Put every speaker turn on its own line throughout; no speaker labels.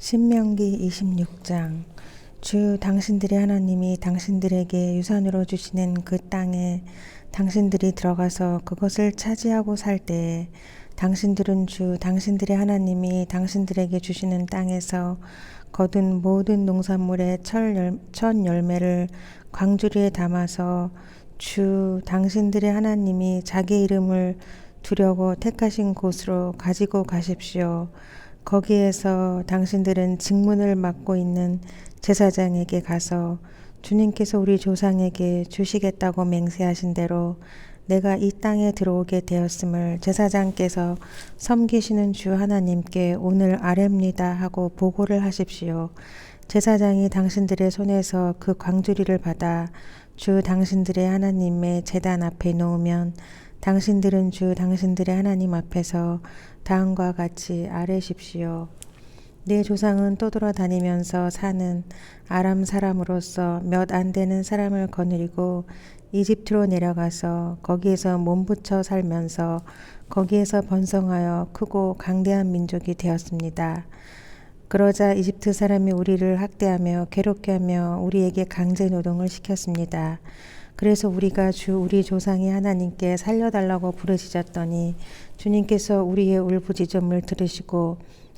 신명기 26장 주 당신들의 하나님이 당신들에게 유산으로 주시는 그 땅에 당신들이 들어가서 그것을 차지하고 살 때에 당신들은 주 당신들의 하나님이 당신들에게 주시는 땅에서 거둔 모든 농산물의 첫 열매를 광주리에 담아서 주 당신들의 하나님이 자기 이름을 두려고 택하신 곳으로 가지고 가십시오. 거기에서 당신들은 직문을 맡고 있는 제사장에게 가서 주님께서 우리 조상에게 주시겠다고 맹세하신 대로 내가 이 땅에 들어오게 되었음을 제사장께서 섬기시는 주 하나님께 오늘 아뢰입니다 하고 보고를 하십시오. 제사장이 당신들의 손에서 그 광주리를 받아 주 당신들의 하나님의 재단 앞에 놓으면 당신들은 주 당신들의 하나님 앞에서 다음과 같이 아뢰십시오. 내 조상은 떠돌아다니면서 사는 아람 사람으로서 몇 안 되는 사람을 거느리고 이집트로 내려가서 거기에서 몸붙여 살면서 거기에서 번성하여 크고 강대한 민족이 되었습니다. 그러자 이집트 사람이 우리를 학대하며 괴롭게 하며 우리에게 강제 노동을 시켰습니다. 그래서 우리가 주 우리 조상의 하나님께 살려달라고 부르짖었더니 주님께서 우리의 울부짖음을 들으시고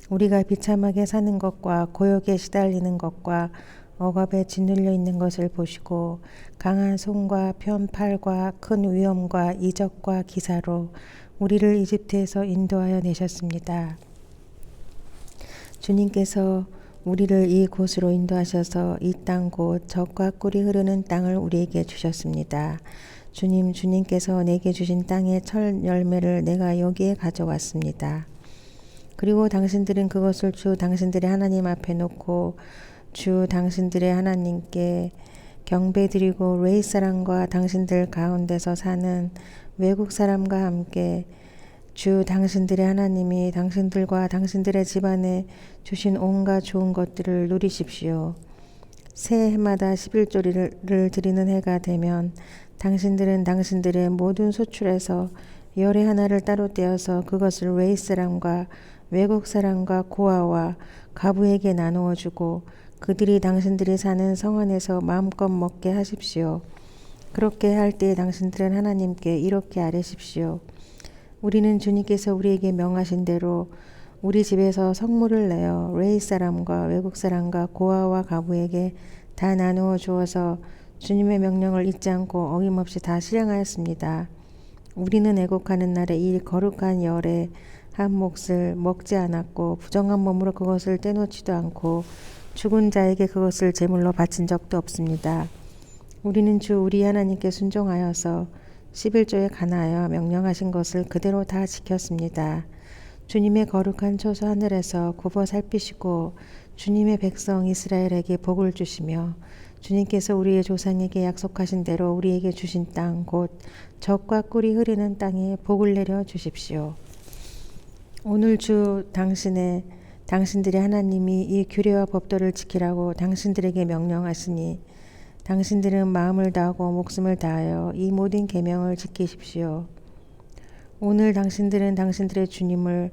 우리가 비참하게 사는 것과 고역에 시달리는 것과 억압에 짓눌려 있는 것을 보시고 강한 손과 편팔과 큰 위험과 이적과 기사로 우리를 이집트에서 인도하여 내셨습니다. 주님께서 우리를 이 곳으로 인도하셔서 이 땅 곧 적과 꿀이 흐르는 땅을 우리에게 주셨습니다. 주님, 주님께서 내게 주신 땅의 철 열매를 내가 여기에 가져왔습니다. 그리고 당신들은 그것을 주 당신들의 하나님 앞에 놓고 주 당신들의 하나님께 경배드리고 레이 사람과 당신들 가운데서 사는 외국 사람과 함께 주 당신들의 하나님이 당신들과 당신들의 집안에 주신 온갖 좋은 것들을 누리십시오. 새 해마다 11조리를 드리는 해가 되면 당신들은 당신들의 모든 소출에서 열의 하나를 따로 떼어서 그것을 웨이 사람과 외국 사람과 고아와 가부에게 나누어 주고 그들이 당신들이 사는 성 안에서 마음껏 먹게 하십시오. 그렇게 할 때 당신들은 하나님께 이렇게 아뢰십시오. 우리는 주님께서 우리에게 명하신 대로 우리 집에서 성물을 내어 레이 사람과 외국 사람과 고아와 가부에게 다 나누어 주어서 주님의 명령을 잊지 않고 어김없이 다 실행하였습니다. 우리는 애곡하는 날에 이 거룩한 열에 한 몫을 먹지 않았고 부정한 몸으로 그것을 떼놓지도 않고 죽은 자에게 그것을 제물로 바친 적도 없습니다. 우리는 주 우리 하나님께 순종하여서 11조에 관하여 명령하신 것을 그대로 다 지켰습니다. 주님의 거룩한 초소 하늘에서 굽어 살피시고 주님의 백성 이스라엘에게 복을 주시며 주님께서 우리의 조상에게 약속하신 대로 우리에게 주신 땅 곧 적과 꿀이 흐르는 땅에 복을 내려 주십시오. 오늘 주 당신의 당신들의 하나님이 이 규례와 법도를 지키라고 당신들에게 명령하시니 당신들은 마음을 다하고 목숨을 다하여 이 모든 계명을 지키십시오. 오늘 당신들은 당신들의 주님을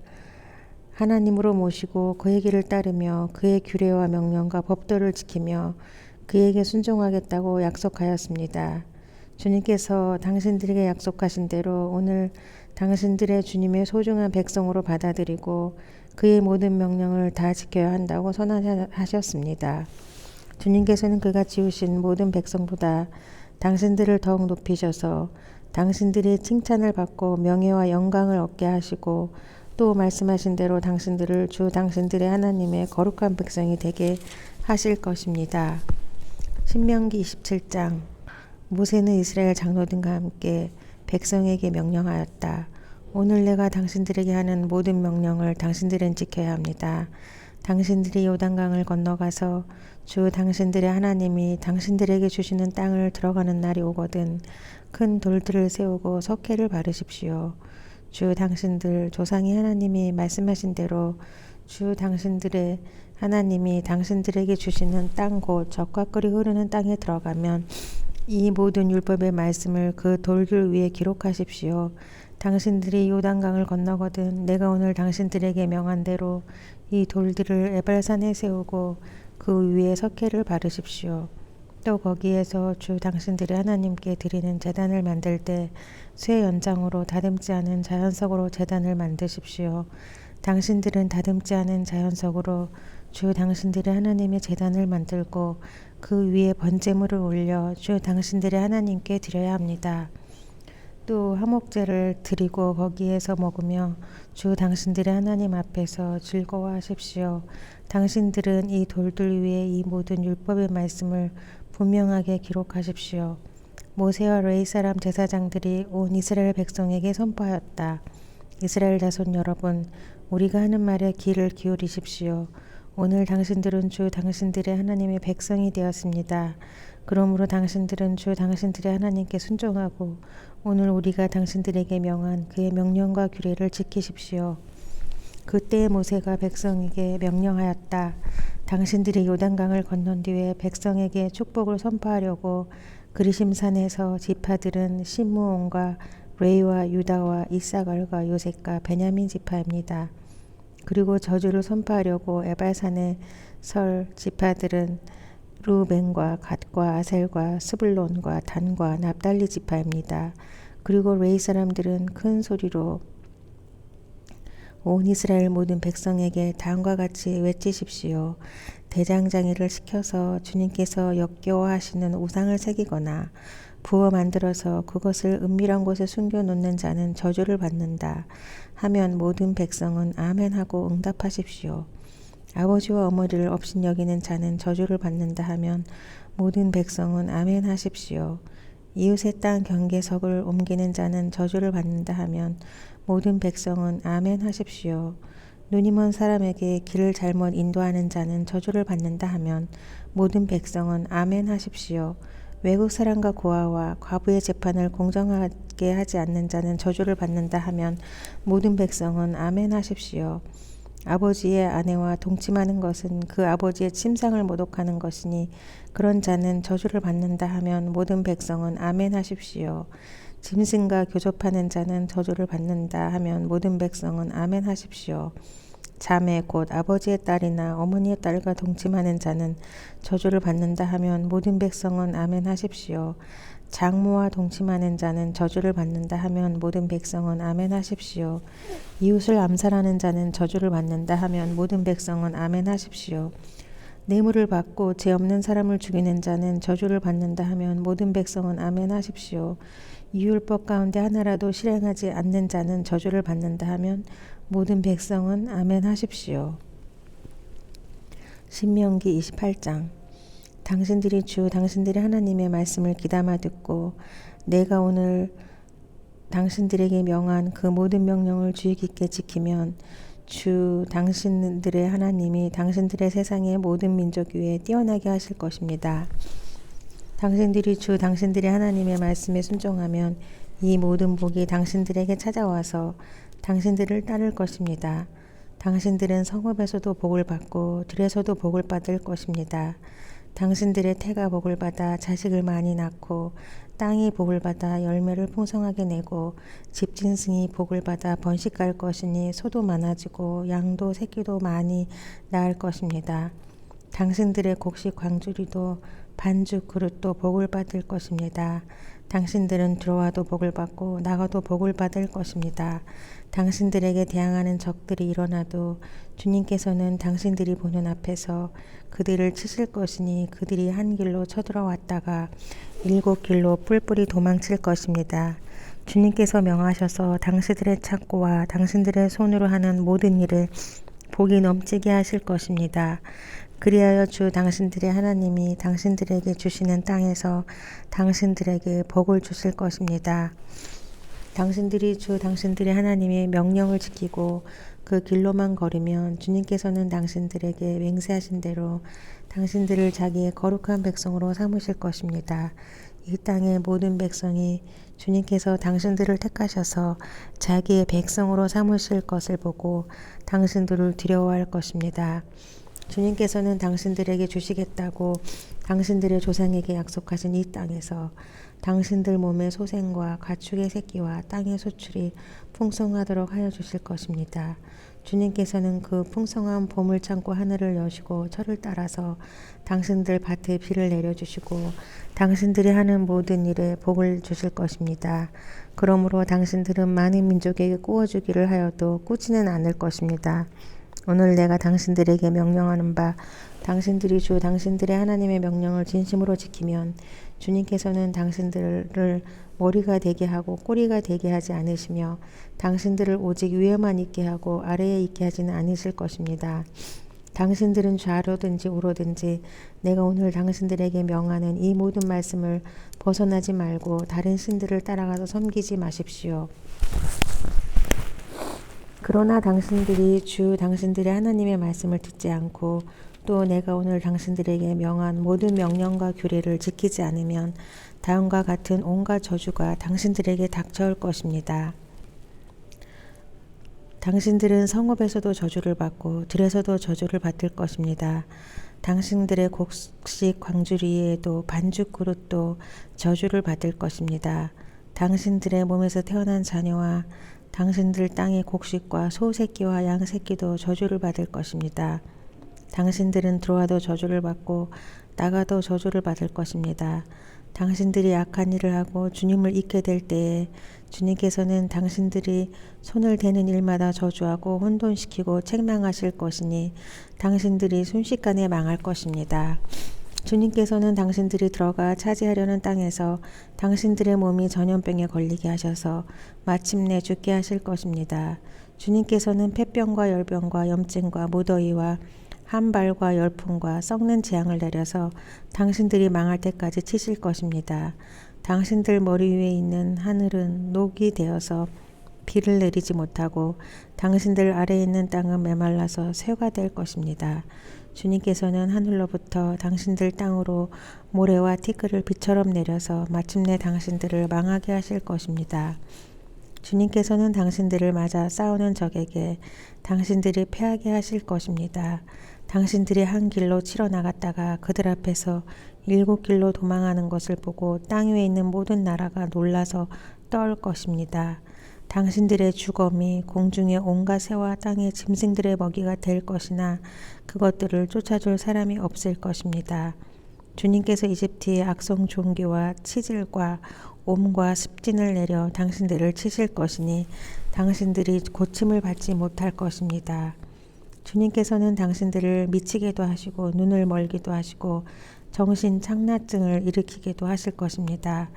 하나님으로 모시고 그의 길을 따르며 그의 규례와 명령과 법도를 지키며 그에게 순종하겠다고 약속하였습니다. 주님께서 당신들에게 약속하신 대로 오늘 당신들의 주님의 소중한 백성으로 받아들이고 그의 모든 명령을 다 지켜야 한다고 선언하셨습니다. 주님께서는 그가 지으신 모든 백성보다 당신들을 더욱 높이셔서 당신들이 칭찬을 받고 명예와 영광을 얻게 하시고 또 말씀하신 대로 당신들을 주 당신들의 하나님의 거룩한 백성이 되게 하실 것입니다. 신명기 27장 모세는 이스라엘 장로들과 함께 백성에게 명령하였다. 오늘 내가 당신들에게 하는 모든 명령을 당신들은 지켜야 합니다. 당신들이 요단강을 건너가서 주 당신들의 하나님이 당신들에게 주시는 땅을 들어가는 날이 오거든 큰 돌들을 세우고 석회를 바르십시오. 주 당신들 조상이 하나님이 말씀하신 대로 주 당신들의 하나님이 당신들에게 주시는 땅 곧 적과 끓이 흐르는 땅에 들어가면 이 모든 율법의 말씀을 그 돌들 위에 기록하십시오. 당신들이 요단강을 건너거든 내가 오늘 당신들에게 명한 대로 이 돌들을 에발산에 세우고 그 위에 석회를 바르십시오. 또 거기에서 주 당신들의 하나님께 드리는 제단을 만들 때 쇠 연장으로 다듬지 않은 자연석으로 제단을 만드십시오. 당신들은 다듬지 않은 자연석으로 주 당신들의 하나님의 제단을 만들고 그 위에 번제물을 올려 주 당신들의 하나님께 드려야 합니다. 또 화목제를 드리고 거기에서 먹으며 주 당신들의 하나님 앞에서 즐거워하십시오. 당신들은 이 돌들 위에 이 모든 율법의 말씀을 분명하게 기록하십시오. 모세와 레이 사람 제사장들이 온 이스라엘 백성에게 선포하였다. 이스라엘 자손 여러분, 우리가 하는 말에 귀를 기울이십시오. 오늘 당신들은 주 당신들의 하나님의 백성이 되었습니다. 그러므로 당신들은 주 당신들의 하나님께 순종하고 오늘 우리가 당신들에게 명한 그의 명령과 규례를 지키십시오. 그때 모세가 백성에게 명령하였다. 당신들이 요단강을 건넌 뒤에 백성에게 축복을 선포하려고 그리심산에서 지파들은 시므온과 레이와 유다와 이사갈과 요셉과 베냐민 지파입니다. 그리고 저주를 선포하려고 에발산에 설 지파들은 루벤과 갓과 아셀과 스불론과 단과 납달리 지파입니다. 그리고 레이 사람들은 큰 소리로 온 이스라엘 모든 백성에게 다음과 같이 외치십시오. 대장장이를 시켜서 주님께서 역겨워하시는 우상을 새기거나 부어 만들어서 그것을 은밀한 곳에 숨겨 놓는 자는 저주를 받는다. 하면 모든 백성은 아멘 하고 응답하십시오. 아버지와 어머니를 업신여기는 자는 저주를 받는다 하면 모든 백성은 아멘 하십시오. 이웃의 땅 경계석을 옮기는 자는 저주를 받는다 하면 모든 백성은 아멘 하십시오. 눈이 먼 사람에게 길을 잘못 인도하는 자는 저주를 받는다 하면 모든 백성은 아멘 하십시오. 외국 사람과 고아와 과부의 재판을 공정하게 하지 않는 자는 저주를 받는다 하면 모든 백성은 아멘 하십시오. 아버지의 아내와 동침하는 것은 그 아버지의 침상을 모독하는 것이니 그런 자는 저주를 받는다 하면 모든 백성은 아멘 하십시오. 짐승과 교접하는 자는 저주를 받는다 하면 모든 백성은 아멘 하십시오. 자매 곧 아버지의 딸이나 어머니의 딸과 동침하는 자는 저주를 받는다 하면 모든 백성은 아멘 하십시오. 장모와 동침하는 자는 저주를 받는다 하면 모든 백성은 아멘 하십시오. 이웃을 암살하는 자는 저주를 받는다 하면 모든 백성은 아멘 하십시오. 뇌물을 받고 죄 없는 사람을 죽이는 자는 저주를 받는다 하면 모든 백성은 아멘 하십시오. 이율법 가운데 하나라도 실행하지 않는 자는 저주를 받는다 하면 모든 백성은 아멘 하십시오. 신명기 28장 당신들이 주 당신들의 하나님의 말씀을 귀담아 듣고 내가 오늘 당신들에게 명한 그 모든 명령을 주의 깊게 지키면 주 당신들의 하나님이 당신들의 세상의 모든 민족 위에 뛰어나게 하실 것입니다. 당신들이 주 당신들의 하나님의 말씀에 순종하면 이 모든 복이 당신들에게 찾아와서 당신들을 따를 것입니다. 당신들은 성읍에서도 복을 받고 들에서도 복을 받을 것입니다. 당신들의 태가 복을 받아 자식을 많이 낳고 땅이 복을 받아 열매를 풍성하게 내고 집진승이 복을 받아 번식할 것이니 소도 많아지고 양도 새끼도 많이 낳을 것입니다. 당신들의 곡식 광주리도 반죽 그릇도 복을 받을 것입니다. 당신들은 들어와도 복을 받고 나가도 복을 받을 것입니다. 당신들에게 대항하는 적들이 일어나도 주님께서는 당신들이 보는 앞에서 그들을 치실 것이니 그들이 한 길로 쳐들어왔다가 일곱 길로 뿔뿔이 도망칠 것입니다. 주님께서 명하셔서 당신들의 착고와 당신들의 손으로 하는 모든 일을 복이 넘치게 하실 것입니다. 그리하여 주 당신들의 하나님이 당신들에게 주시는 땅에서 당신들에게 복을 주실 것입니다. 당신들이 주 당신들의 하나님의 명령을 지키고 그 길로만 걸으면 주님께서는 당신들에게 맹세하신 대로 당신들을 자기의 거룩한 백성으로 삼으실 것입니다. 이 땅의 모든 백성이 주님께서 당신들을 택하셔서 자기의 백성으로 삼으실 것을 보고 당신들을 두려워할 것입니다. 주님께서는 당신들에게 주시겠다고 당신들의 조상에게 약속하신 이 땅에서 당신들 몸의 소생과 가축의 새끼와 땅의 소출이 풍성하도록 하여 주실 것입니다. 주님께서는 그 풍성한 봄을 참고 하늘을 여시고 철을 따라서 당신들 밭에 비를 내려주시고 당신들이 하는 모든 일에 복을 주실 것입니다. 그러므로 당신들은 많은 민족에게 꾸어주기를 하여도 꾸지는 않을 것입니다. 오늘 내가 당신들에게 명령하는 바 당신들이 주 당신들의 하나님의 명령을 진심으로 지키면 주님께서는 당신들을 머리가 되게 하고 꼬리가 되게 하지 않으시며 당신들을 오직 위에만 있게 하고 아래에 있게 하지는 않으실 것입니다. 당신들은 좌로든지 우로든지 내가 오늘 당신들에게 명하는 이 모든 말씀을 벗어나지 말고 다른 신들을 따라가서 섬기지 마십시오. 그러나 당신들이 주 당신들의 하나님의 말씀을 듣지 않고 또 내가 오늘 당신들에게 명한 모든 명령과 규례를 지키지 않으면 다음과 같은 온갖 저주가 당신들에게 닥쳐올 것입니다. 당신들은 성읍에서도 저주를 받고 들에서도 저주를 받을 것입니다. 당신들의 곡식 광주리에도 반죽 그릇도 저주를 받을 것입니다. 당신들의 몸에서 태어난 자녀와 당신들 땅의 곡식과 소 새끼와 양 새끼도 저주를 받을 것입니다. 당신들은 들어와도 저주를 받고 나가도 저주를 받을 것입니다. 당신들이 악한 일을 하고 주님을 잊게 될 때에 주님께서는 당신들이 손을 대는 일마다 저주하고 혼돈시키고 책망하실 것이니 당신들이 순식간에 망할 것입니다. 주님께서는 당신들이 들어가 차지하려는 땅에서 당신들의 몸이 전염병에 걸리게 하셔서 마침내 죽게 하실 것입니다. 주님께서는 폐병과 열병과 염증과 무더위와 한발과 열풍과 썩는 재앙을 내려서 당신들이 망할 때까지 치실 것입니다. 당신들 머리 위에 있는 하늘은 녹이 되어서 비를 내리지 못하고 당신들 아래에 있는 땅은 메말라서 쇠가 될 것입니다. 주님께서는 하늘로부터 당신들 땅으로 모래와 티끌을 비처럼 내려서 마침내 당신들을 망하게 하실 것입니다. 주님께서는 당신들을 맞아 싸우는 적에게 당신들이 패하게 하실 것입니다. 당신들이 한 길로 치러 나갔다가 그들 앞에서 일곱 길로 도망하는 것을 보고 땅 위에 있는 모든 나라가 놀라서 떨 것입니다. 당신들의 주검이 공중의 온갖 새와 땅의 짐승들의 먹이가 될 것이나 그것들을 쫓아줄 사람이 없을 것입니다. 주님께서 이집트의 악성 종교와 치질과 옴과 습진을 내려 당신들을 치실 것이니 당신들이 고침을 받지 못할 것입니다. 주님께서는 당신들을 미치게도 하시고 눈을 멀기도 하시고 정신 착락증을 일으키기도 하실 것입니다.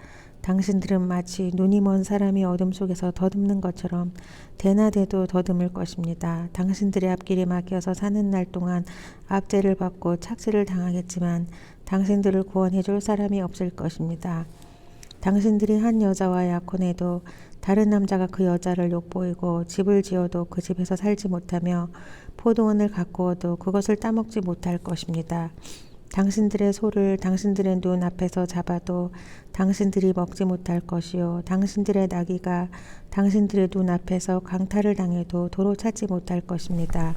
당신들은 마치 눈이 먼 사람이 어둠 속에서 더듬는 것처럼 대나대도 더듬을 것입니다. 당신들의 앞길에 막혀서 사는 날 동안 압제를 받고 착시를 당하겠지만 당신들을 구원해 줄 사람이 없을 것입니다. 당신들이 한 여자와 약혼해도 다른 남자가 그 여자를 욕보이고 집을 지어도 그 집에서 살지 못하며 포도원을 가꾸어도 그것을 따먹지 못할 것입니다. 당신들의 소를 당신들의 눈 앞에서 잡아도 당신들이 먹지 못할 것이요 당신들의 나귀가 당신들의 눈 앞에서 강탈을 당해도 도로 찾지 못할 것입니다.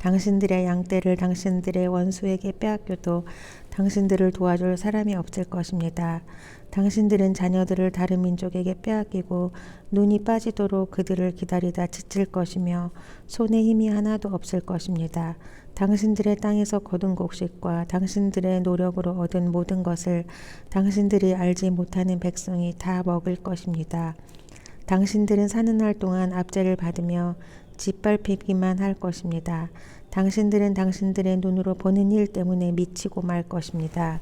당신들의 양떼를 당신들의 원수에게 빼앗겨도 당신들을 도와줄 사람이 없을 것입니다. 당신들은 자녀들을 다른 민족에게 빼앗기고 눈이 빠지도록 그들을 기다리다 지칠 것이며 손에 힘이 하나도 없을 것입니다. 당신들의 땅에서 거둔 곡식과 당신들의 노력으로 얻은 모든 것을 당신들이 알지 못하는 백성이 다 먹을 것입니다. 당신들은 사는 날 동안 압제를 받으며 짓밟히기만 할 것입니다. 당신들은 당신들의 눈으로 보는 일 때문에 미치고 말 것입니다.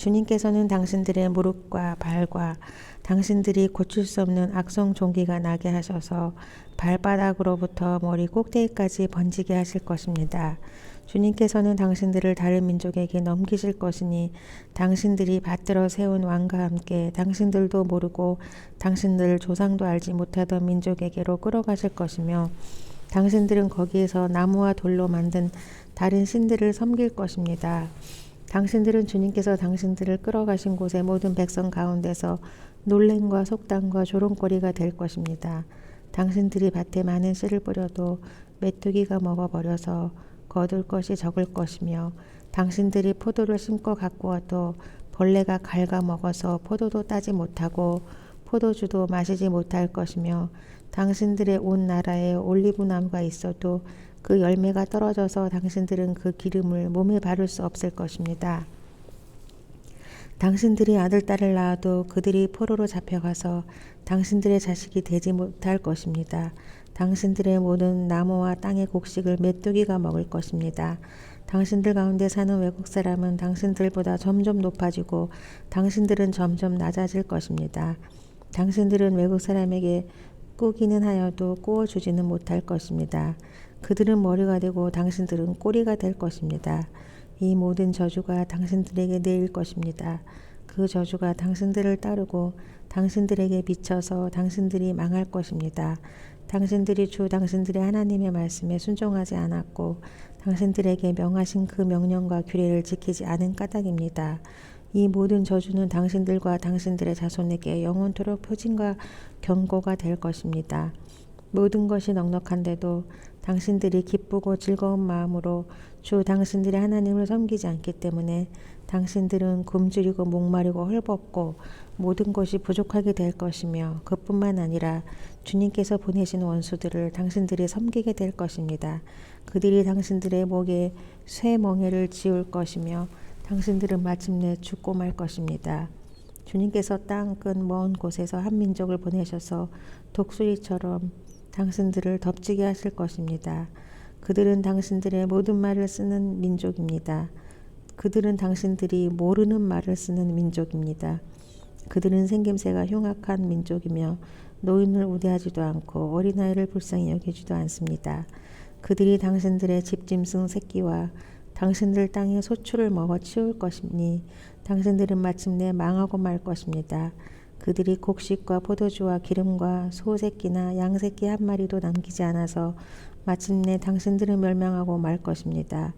주님께서는 당신들의 무릎과 발과 당신들이 고칠 수 없는 악성 종기가 나게 하셔서 발바닥으로부터 머리 꼭대기까지 번지게 하실 것입니다. 주님께서는 당신들을 다른 민족에게 넘기실 것이니 당신들이 받들어 세운 왕과 함께 당신들도 모르고 당신들 조상도 알지 못하던 민족에게로 끌어가실 것이며 당신들은 거기에서 나무와 돌로 만든 다른 신들을 섬길 것입니다. 당신들은 주님께서 당신들을 끌어가신 곳의 모든 백성 가운데서 놀램과 속담과 조롱거리가 될 것입니다. 당신들이 밭에 많은 씨를 뿌려도 메뚜기가 먹어버려서 거둘 것이 적을 것이며 당신들이 포도를 심고 갖고 와도 벌레가 갉아먹어서 포도도 따지 못하고 포도주도 마시지 못할 것이며 당신들의 온 나라에 올리브 나무가 있어도 그 열매가 떨어져서 당신들은 그 기름을 몸에 바를 수 없을 것입니다. 당신들이 아들, 딸을 낳아도 그들이 포로로 잡혀가서 당신들의 자식이 되지 못할 것입니다. 당신들의 모든 나무와 땅의 곡식을 메뚜기가 먹을 것입니다. 당신들 가운데 사는 외국 사람은 당신들보다 점점 높아지고 당신들은 점점 낮아질 것입니다. 당신들은 외국 사람에게 꾸기는 하여도 꾸어주지는 못할 것입니다. 그들은 머리가 되고 당신들은 꼬리가 될 것입니다. 이 모든 저주가 당신들에게 내릴 것입니다. 그 저주가 당신들을 따르고 당신들에게 미쳐서 당신들이 망할 것입니다. 당신들이 주 당신들의 하나님의 말씀에 순종하지 않았고 당신들에게 명하신 그 명령과 규례를 지키지 않은 까닭입니다. 이 모든 저주는 당신들과 당신들의 자손에게 영원토록 표징과 경고가 될 것입니다. 모든 것이 넉넉한데도 당신들이 기쁘고 즐거운 마음으로 주 당신들의 하나님을 섬기지 않기 때문에 당신들은 굶주리고 목마르고 헐벗고 모든 것이 부족하게 될 것이며 그뿐만 아니라 주님께서 보내신 원수들을 당신들이 섬기게 될 것입니다. 그들이 당신들의 목에 쇠멍에를 지울 것이며 당신들은 마침내 죽고 말 것입니다. 주님께서 땅 끝 먼 곳에서 한 민족을 보내셔서 독수리처럼 당신들을 덮치게 하실 것입니다. 그들은 당신들의 모든 말을 쓰는 민족입니다. 그들은 당신들이 모르는 말을 쓰는 민족입니다. 그들은 생김새가 흉악한 민족이며 노인을 우대하지도 않고 어린아이를 불쌍히 여기지도 않습니다. 그들이 당신들의 집짐승 새끼와 당신들 땅의 소출을 먹어 치울 것이니 당신들은 마침내 망하고 말 것입니다. 그들이 곡식과 포도주와 기름과 소 새끼나 양 새끼 한 마리도 남기지 않아서 마침내 당신들은 멸망하고 말 것입니다.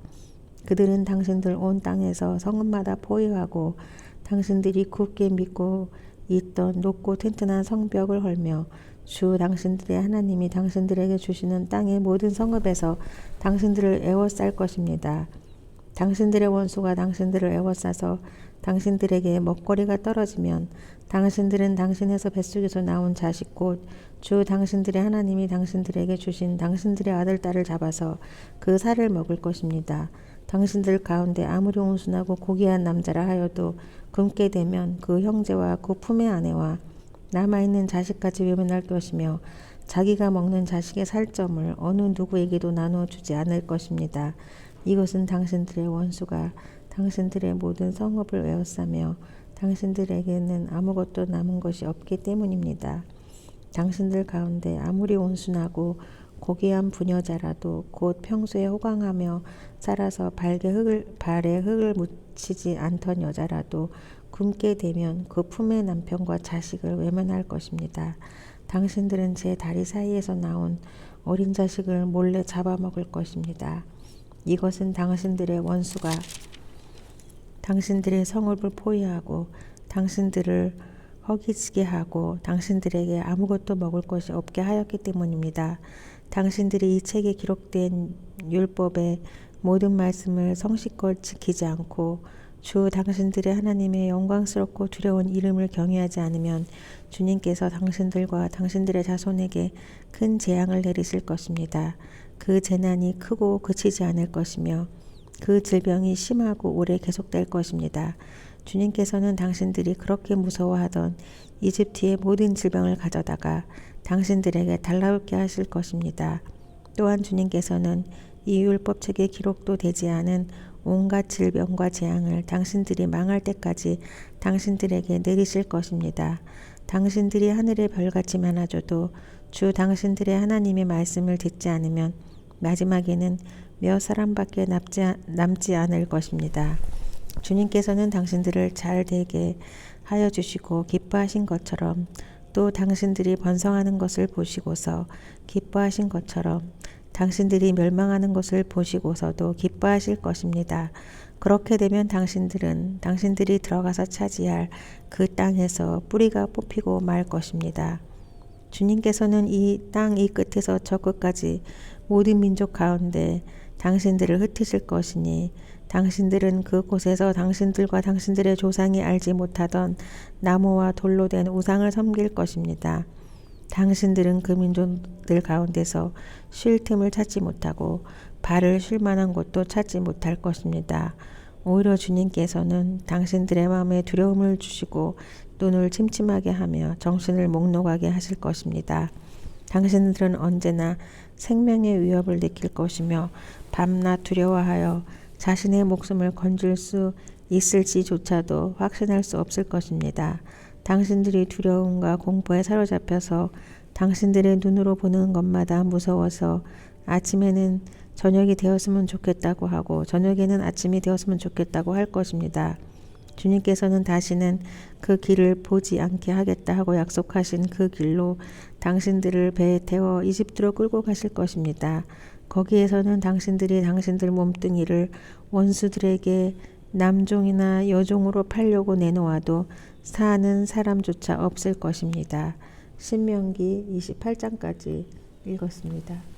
그들은 당신들 온 땅에서 성읍마다 포위하고 당신들이 굳게 믿고 있던 높고 튼튼한 성벽을 헐며 주 당신들의 하나님이 당신들에게 주시는 땅의 모든 성읍에서 당신들을 애워쌀 것입니다. 당신들의 원수가 당신들을 애워싸서 당신들에게 먹거리가 떨어지면 당신들은 당신에서 뱃속에서 나온 자식 곧 주 당신들의 하나님이 당신들에게 주신 당신들의 아들 딸을 잡아서 그 살을 먹을 것입니다. 당신들 가운데 아무리 온순하고 고귀한 남자라 하여도 굶게 되면 그 형제와 그 품의 아내와 남아있는 자식까지 외면할 것이며 자기가 먹는 자식의 살점을 어느 누구에게도 나누어 주지 않을 것입니다. 이것은 당신들의 원수가 당신들의 모든 성읍을 에워싸며 당신들에게는 아무것도 남은 것이 없기 때문입니다. 당신들 가운데 아무리 온순하고 고귀한 부녀자라도 곧 평소에 호강하며 살아서 발에 흙을, 발에 흙을 묻히지 않던 여자라도 굶게 되면 그 품의 남편과 자식을 외면할 것입니다. 당신들은 제 다리 사이에서 나온 어린 자식을 몰래 잡아먹을 것입니다. 이것은 당신들의 원수가 당신들의 성읍을 포위하고 당신들을 허기지게 하고 당신들에게 아무것도 먹을 것이 없게 하였기 때문입니다. 당신들이 이 책에 기록된 율법의 모든 말씀을 성실껏 지키지 않고 주 당신들의 하나님의 영광스럽고 두려운 이름을 경외하지 않으면 주님께서 당신들과 당신들의 자손에게 큰 재앙을 내리실 것입니다. 그 재난이 크고 그치지 않을 것이며 그 질병이 심하고 오래 계속될 것입니다. 주님께서는 당신들이 그렇게 무서워하던 이집트의 모든 질병을 가져다가 당신들에게 달라붙게 하실 것입니다. 또한 주님께서는 이 율법책에 기록도 되지 않은 온갖 질병과 재앙을 당신들이 망할 때까지 당신들에게 내리실 것입니다. 당신들이 하늘의 별같이 많아져도 주 당신들의 하나님의 말씀을 듣지 않으면 마지막에는 몇 사람밖에 남지, 남지 않을 것입니다. 주님께서는 당신들을 잘 되게 하여 주시고 기뻐하신 것처럼 또 당신들이 번성하는 것을 보시고서 기뻐하신 것처럼 당신들이 멸망하는 것을 보시고서도 기뻐하실 것입니다. 그렇게 되면 당신들은 당신들이 들어가서 차지할 그 땅에서 뿌리가 뽑히고 말 것입니다. 주님께서는 이 땅 이 끝에서 저 끝까지 모든 민족 가운데 당신들을 흩으실 것이니 당신들은 그곳에서 당신들과 당신들의 조상이 알지 못하던 나무와 돌로 된 우상을 섬길 것입니다. 당신들은 그 민족들 가운데서 쉴 틈을 찾지 못하고 발을 쉴 만한 곳도 찾지 못할 것입니다. 오히려 주님께서는 당신들의 마음에 두려움을 주시고 눈을 침침하게 하며 정신을 몽롱하게 하실 것입니다. 당신들은 언제나 생명의 위협을 느낄 것이며 밤낮 두려워하여 자신의 목숨을 건질 수 있을지조차도 확신할 수 없을 것입니다. 당신들이 두려움과 공포에 사로잡혀서 당신들의 눈으로 보는 것마다 무서워서 아침에는 저녁이 되었으면 좋겠다고 하고 저녁에는 아침이 되었으면 좋겠다고 할 것입니다. 주님께서는 다시는 그 길을 보지 않게 하겠다 하고 약속하신 그 길로 당신들을 배에 태워 이집트로 끌고 가실 것입니다. 거기에서는 당신들이 당신들 몸뚱이를 원수들에게 남종이나 여종으로 팔려고 내놓아도 사는 사람조차 없을 것입니다. 신명기 28장까지 읽었습니다.